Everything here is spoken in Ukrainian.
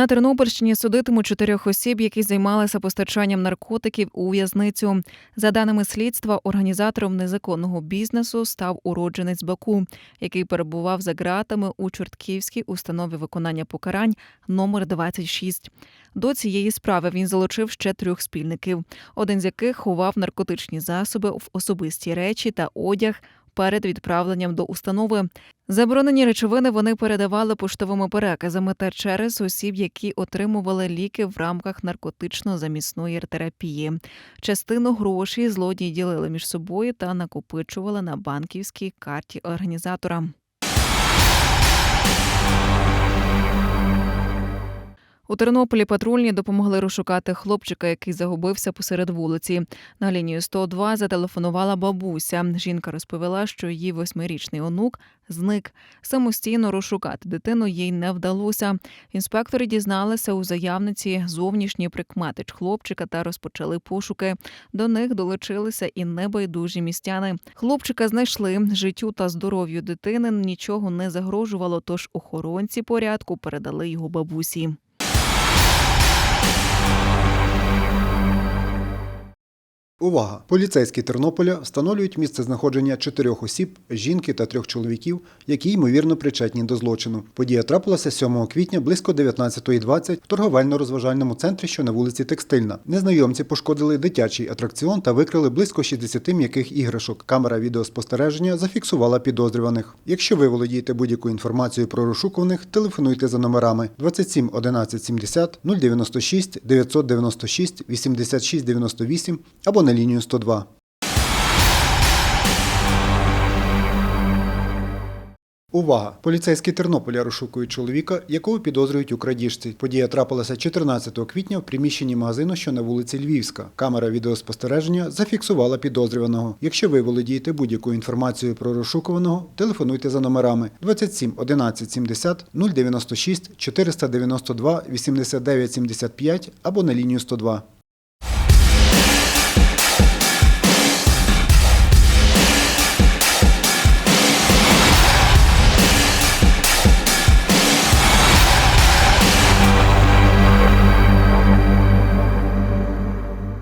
На Тернопільщині судитимуть чотирьох осіб, які займалися постачанням наркотиків у в'язницю. За даними слідства, організатором незаконного бізнесу став уродженець Баку, який перебував за ґратами у Чортківській установі виконання покарань номер 26. До цієї справи він залучив ще трьох спільників, один з яких ховав наркотичні засоби в особисті речі та одяг перед відправленням до установи. Заборонені речовини вони передавали поштовими переказами та через осіб, які отримували ліки в рамках наркотично-замісної терапії. Частину грошей злодії ділили між собою та накопичували на банківській карті організатора. У Тернополі патрульні допомогли розшукати хлопчика, який загубився посеред вулиці. На лінію 102 зателефонувала бабуся. Жінка розповіла, що її восьмирічний онук зник. Самостійно розшукати дитину їй не вдалося. Інспектори дізналися у заявниці зовнішні прикмети хлопчика та розпочали пошуки. До них долучилися і небайдужі містяни. Хлопчика знайшли життю та здоров'ю дитини. Нічого не загрожувало, тож охоронці порядку передали його бабусі. Увага! Поліцейські Тернополя встановлюють місце знаходження чотирьох осіб, жінки та трьох чоловіків, які ймовірно причетні до злочину. Подія трапилася 7 квітня близько 19.20 в торговельно-розважальному центрі, що на вулиці Текстильна. Незнайомці пошкодили дитячий атракціон та викрили близько 60 м'яких іграшок. Камера відеоспостереження зафіксувала підозрюваних. Якщо ви володієте будь-якою інформацією про розшукуваних, телефонуйте за номерами 27 11 70 096 996 86 98 або на лінію 102. Увага! Поліцейські Тернополя розшукують чоловіка, якого підозрюють у крадіжці. Подія трапилася 14 квітня в приміщенні магазину, що на вулиці Львівська. Камера відеоспостереження зафіксувала підозрюваного. Якщо ви володієте будь-якою інформацією про розшукуваного, телефонуйте за номерами 27 11 70 096 492 89 75 або на лінію 102.